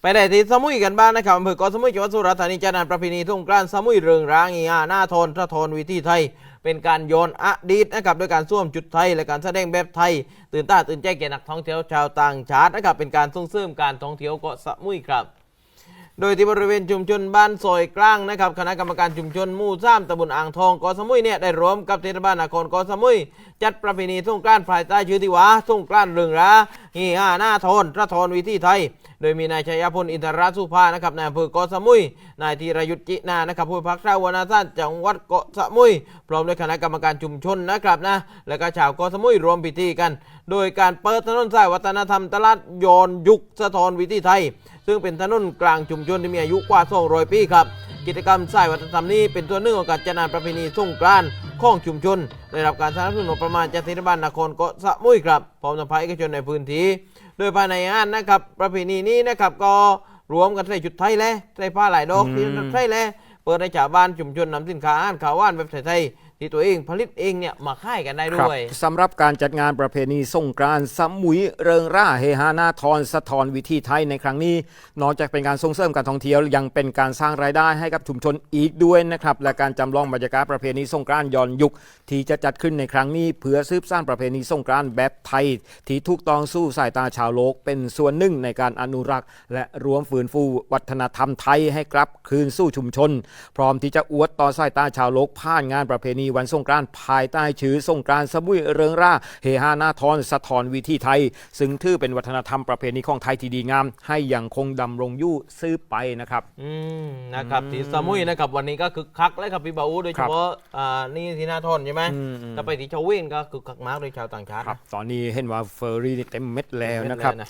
ไปได้ที่สมุยกันบ้างนะครับอำเภอเกาะสมุยจังหวัดสุราษฎร์ธานีจัดงานประเพณีสงกรานสมุยเริงรางอีอาหน้าทนทะทนวิธีไทย เป็นการโยนอดีตนะครับด้วยการส้วมจุดไทย และการแสดงแบบไทย ตื่นตาตื่นใจแก่นักท่องเที่ยวชาวต่างชาตินะครับเป็นการส่งเสริมการท่องเที่ยวเกาะสมุยครับโดยที่บริเวณชุมชนบ้านซอยกลางนะครับคณะกรรมการชุมชนมู่ซ้ำตำบลอ่างทองเกาะสมุยเนี่ยได้ร่วมกับเทศบาลนครเกาะสมุย จัดประเพณีสงกรานต์ภายใต้ชื่อที่ว่าสงกรานเรืองราฮีห้าหน้าทนระทนวิธีไทย โดยมีนายชัยพลอินทรสุภานะครับนายอำเภอเกาะสมุย นายธีรยุทธจินานะครับผู้พักษาวนาสั้นจังหวัดเกาะสมุย พร้อมด้วยคณะกรรมการชุมชนนะครับนะและก็ชาวเกาะสมุยรวมพิธีกัน โดยการเปิดถนนสายวัฒนธรรมตลาดย้อนยุคสะท้อนวิถีไทย ซึ่งเป็นถนนกลางชุมชนที่มีอายุกว่า 200 ปีครับกิจกรรมสายวัฒนธรรมนี้เป็นตัวหนึ่งของการจัดงานประเพณีสงกรานต์ของชุมชน ได้รับการสนับสนุนงบประมาณจากเทศบาลนครเกาะสมุยครับพร้อมนำพาเอกชนในพื้นที่ โดยภายในงานนะครับ ประเพณีนี้นะครับก็รวมกันใส่ชุดไทยและใส่ผ้าหลายดอกที่ไทยและเปิดให้ชาวบ้านชุมชนนำสินค้าอาหารข้าวหว่านแบบไทยๆที่ตัวเองผลิตเองเนี่ยมาขายกันได้ครับด้วย สำหรับการจัดงานประเพณีสงกรานต์สมุยเริงร่าเฮฮาหนาทรสะทอนวิธีไทยในครั้งนี้ นอกจากเป็นการส่งเสริมการท่องเที่ยวยังเป็นการสร้างรายได้ให้กับชุมชนอีกด้วยนะครับและการจำลองบรรยากาศประเพณีสงกรานต์ย้อนยุค ที่จะจัดขึ้นในครั้งนี้ เพื่อสืบสร้างประเพณีสงกรานต์แบบไทย ที่ถูกต้องสู้สายตาชาวโลก เป็นส่วนหนึ่งในการอนุรักษ์ และรวมฟื้นฟูวัฒนธรรมไทยให้กลับคืนสู่ชุมชน พร้อมที่จะอวดต่อสายตาชาวโลกผ่านงานประเพณีวันสงกรานต์ภายใต้ชื่อสงกรานต์สมุยเริงร่าเฮฮาหนาทรสะทอนวิธีไทย ซึ่งถือเป็นวัฒนธรรมประเพณีของไทยที่ดีงาม ให้ยังคงดำรงอยู่ซื้อไปนะครับอืมนะครับที่สมุยนะครับวันนี้ก็คึกคักเลยครับพี่บาอูโดยเฉพาะอ่านี่ที่หนาทนใช่ไหมอืมอืมถ้าไปที่ชาวเวินก็คึกคักมากโดยชาวต่างชาติครับนะตอนนี้เห็นว่าเฟอร์รี่นี่เต็มเม็ดแล้วเต็มเม็ดนะครับเลยนะ